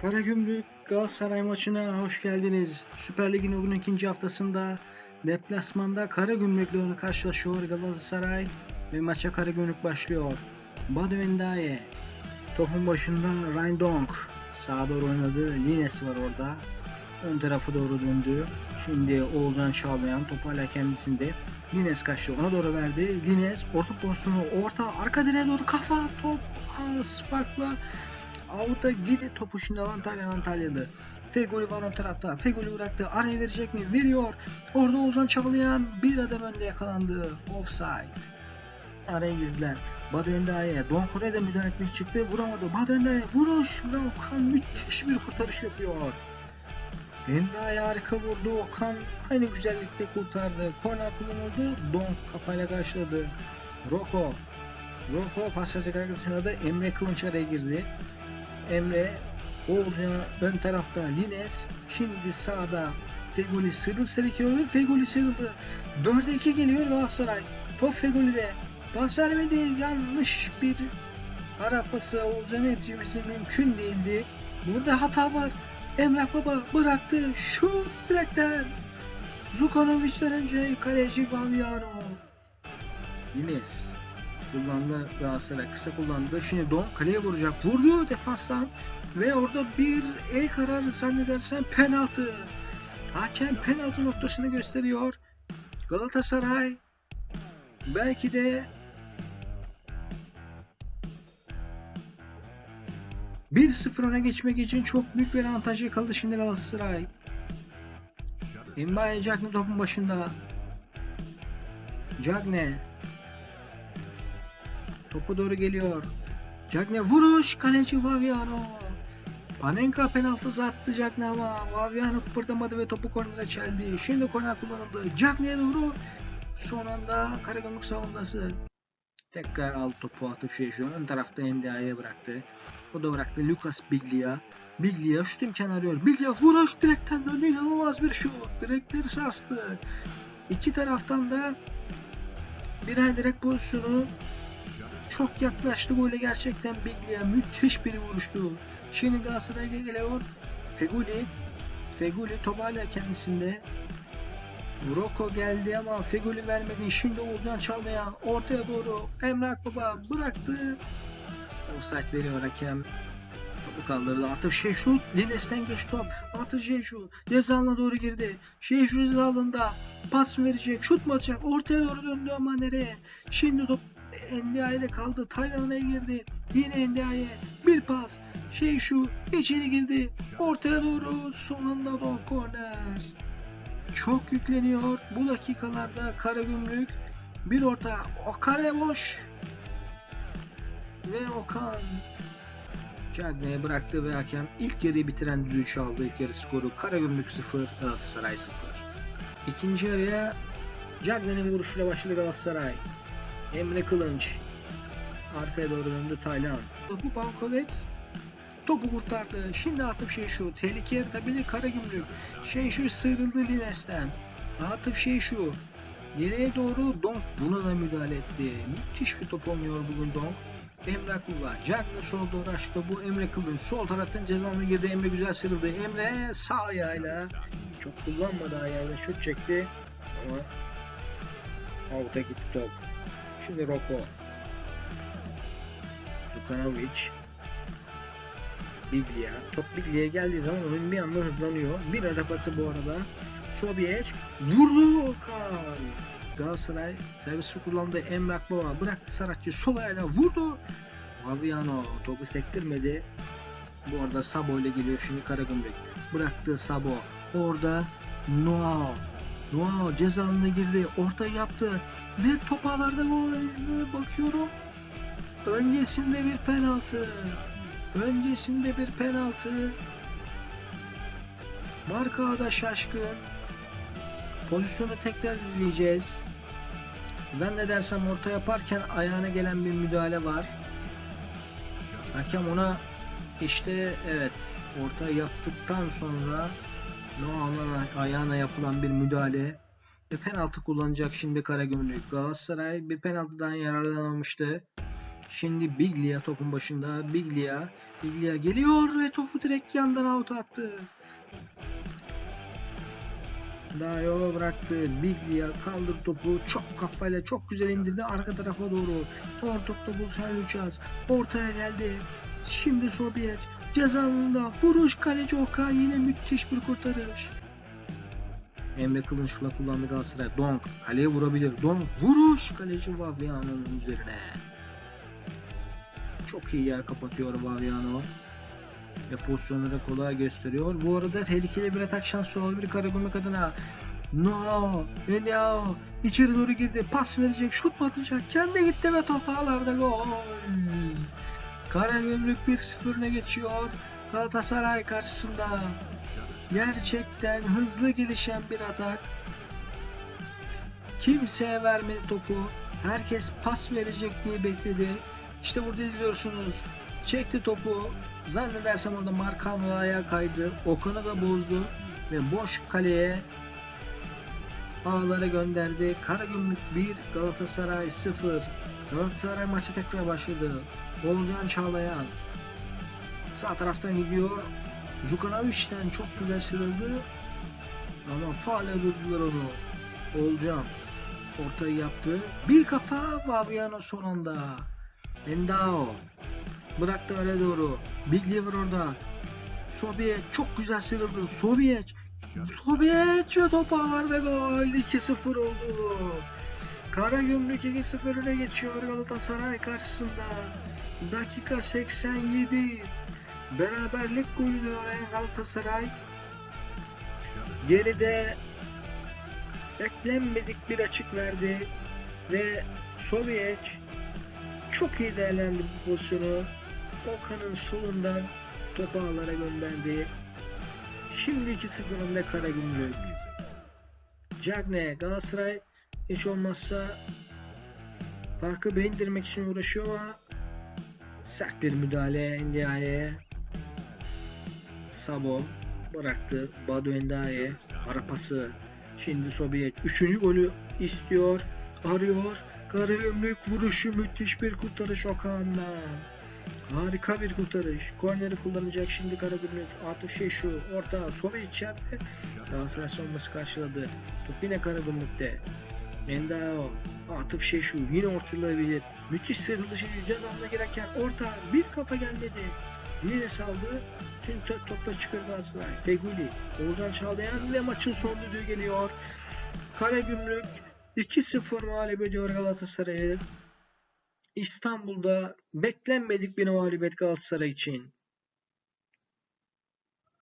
Karagümrük Galatasaray maçına hoş geldiniz. Süper Lig'in bugün ikinci haftasında deplasmanda Karagümrük'le karşılaşıyor Galatasaray ve maça Karagümrük başlıyor. Badu Endaye topun başında Rindonk sağa doğru oynadı. Lines var orada. Ön tarafa doğru döndü. Şimdi Oğuzhan Çağlayan topu hala kendisinde. Lines kaçtı. Ona doğru verdi. Lines orta pozisyonu orta arka direğe doğru kafa top az farkla Avuta gidi topu şimdi Antalya Antalyalı. Fegoli var o tarafta. Fegoli bıraktı. Araya verecek mi? Veriyor. Orada Ozan Çağlayan bir adım önde yakalandı. Offside. Araya girdiler. Badu Endaye. Don Kore de müdahale etmiş çıktı. Vuramadı. Badu Endaye vuruş. Ve Okan müthiş bir kurtarış yapıyor. Endaye harika vurdu. Okan aynı güzellikte kurtardı. Korner kullanıldı. Don kafayla karşıladı. Roko. Roko pas verecek arkadaşına da Emre Kılınç araya girdi. Emre Oğulcan ön tarafta Lines şimdi sağda Fegoli sıyrıl sekiyor ve Fegoli sıyrıldı 4'e 2 geliyor Galatasaray. Top Fegoli'de. Pas vermedi yanlış bir ara pası. Oğulcan'a yetişmesi mümkün değildi. Burada hata var. Emrah Baba bıraktı. Şut direkten. Zukanovic'den önce kaleci Gaviano. Lines kullandı Galatasaray kısa kullandı. Şimdi Don kaleye vuracak. Vurdu defanstan ve orada bir el kararı zannedersen penaltı. Hakem penaltı noktasını gösteriyor. Galatasaray belki de bir sıfır öne geçmek için çok büyük bir avantaj yakaladı şimdi Galatasaray. Imbaye Cagne topun başında. Cagne Topu doğru geliyor. Cagne vuruş. Kaleci Vaviano. Panenka penaltı attı Cagne ama Vaviano kıpırdamadı ve topu kornere çeldi. Şimdi korner kullanıldı. Cagne'ye doğru. Son anda Karagümrük savunması. Tekrar aldı topu atıp şey şu ön tarafta NDA'ya bıraktı. O da bıraktı Lucas Biglia. Biglia şut imkanı arıyor. Biglia vuruş direkten döndü. İnanılmaz bir şut. Direkleri sarstı. İki taraftan da birer direkt pozisyonu çok yaklaştı gole gerçekten Biglia müthiş bir vuruştu. Şimdi Galatasaray'a geliyor. Feguli. Feguli top kendisinde. Roko geldi ama Feguli vermedi. Şimdi Oğuzhan Çağlayan ortaya doğru Emrah Baba bıraktı. Offside veriyor hakem. Topu kaldırdı. Atıf Şeşu Lines'ten geç top. Atıf Şeşu cezalına doğru girdi. Şeşu cezalında pas verecek, şut mu atacak? Ortaya doğru döndü ama nereye? Şimdi top Endia'ya kaldı. Taylan'a girdi. Yine Endia'ya bir pas. Şey şu içeri girdi. Ortaya doğru sonunda Don Corner. Çok yükleniyor. Bu dakikalarda Karagümrük bir orta. O kare boş. Ve Okan Cagney'e bıraktı ve hakem ilk yarıyı bitiren düdüğü aldı. İlk yarı skoru Karagümrük 0, Galatasaray 0. İkinci yarıya Cagney'in vuruşuyla başladı Galatasaray. Emre Kılınç. Arkaya doğru döndü Taylan. Topu Bankovet. Topu kurtardı. Şimdi Atıf şey şu. Tehlike yaratabilir Karagümrük. Şey şu sıyrıldı Lines'ten. Atıf şey şu. Nereye doğru Donk buna da müdahale etti. Müthiş bir top oynuyor bugün Donk. Emre Kulva. Cagney sol doğru açtı. Bu Emre Kılınç. Sol taraftan cezanına girdi. Emre güzel sıyrıldı. Emre sağ ayağıyla çok kullanmadı ayağıyla şut çekti. Ama out'a gitti top. Şimdi Roko. Zukanovic. Biglia. Top Biglia'ya geldiği zaman oyun bir anda hızlanıyor. Bir arabası bu arada. Sobiec. Vurdu Okan. Galatasaray servisi kullandı. Emrah Baba bıraktı Saratçı sol ayağıyla vurdu. Aviano topu sektirmedi. Bu arada Sabo ile geliyor şimdi Karagümrük. Bıraktı Sabo. Orada Noah. Noah cezalına girdi. Orta yaptı. Ve top ağlarda gol. Bakıyorum. Öncesinde bir penaltı. Öncesinde bir penaltı. Marka da şaşkın. Pozisyonu tekrar izleyeceğiz. Zannedersem orta yaparken ayağına gelen bir müdahale var. Hakem ona işte evet orta yaptıktan sonra Noah'ın ayağına yapılan bir müdahale ve penaltı kullanacak şimdi Karagümrük. Galatasaray bir penaltıdan yararlanamamıştı. Şimdi Biglia topun başında. Biglia Biglia geliyor ve topu direkt yandan out attı. Dayo bıraktı. Biglia kaldır topu. Çok kafayla çok güzel indirdi arka tarafa doğru. Tor topta Bulsan Lucas. Ortaya geldi. Şimdi Sobiec. Ceza vuruş kaleci Okan yine müthiş bir kurtarış. Emre Kılınç'la kullandı Galatasaray. Donk kaleye vurabilir. Donk vuruş kaleci Vaviano'nun üzerine. Çok iyi yer kapatıyor Vaviano. Ve pozisyonları kolay gösteriyor. Bu arada tehlikeli bir atak şansı olabilir Karagümrük adına. No, Enyao içeri doğru girdi. Pas verecek, şut mu atacak? Kendi gitti ve top ağlarda gol. Karagümrük 1-0 öne geçiyor. Galatasaray karşısında. Gerçekten hızlı gelişen bir atak. Kimseye vermedi topu. Herkes pas verecek diye bekledi. İşte burada izliyorsunuz. Çekti topu. Zannedersem orada Markano ayağa kaydı. Okan'ı da bozdu. Ve boş kaleye ağlara gönderdi. Karagümrük 1, Galatasaray 0. Galatasaray maçı tekrar başladı. Oğulcan Çağlayan sağ taraftan gidiyor. Zukanovic'den çok güzel sıyrıldı. Ama faale durdular onu. Oğulcan ortayı yaptı. Bir kafa Vaviano son anda. Endao bıraktı öne doğru. Big Liver orada. Sobiec çok güzel sıyrıldı. Sobiec Sobiec ve top ağır ve gol 2-0 oldu. Karagümrük 2-0 öne geçiyor Galatasaray karşısında. Dakika 87. Beraberlik golünü arayan Galatasaray geride beklenmedik bir açık verdi ve Soviec çok iyi değerlendirdi bu pozisyonu. Okan'ın solundan topu ağlara gönderdi. Şimdi 2-0 önde Karagümrük. Cagne Galatasaray hiç olmazsa farkı bir indirmek için uğraşıyor ama sert bir müdahale Ndiaye'ye. Sabo bıraktı. Badu Endaye ara pası. Şimdi Sobiek 3. golü istiyor. Arıyor. Karagümrük vuruşu müthiş bir kurtarış Okan'dan. Harika bir kurtarış. Korneri kullanacak şimdi Karagümrük. Atıf şey şu. Orta. Sobiek içeride. Galatasaray savunması karşıladı. Top yine Karagümrük'te. Endao. Atıf şey şu. Yine ortalayabilir. Müthiş sıyrılışı cezasına girerken orta. Bir kafa gelmedi. Yine saldı. Tüm top topla çıkıyor Galatasaray. Feguli. Oğuzhan Çağlayan ve maçın son düdüğü geliyor. Karagümrük 2-0 mağlup ediyor Galatasaray'ı. İstanbul'da beklenmedik bir mağlubiyet Galatasaray için.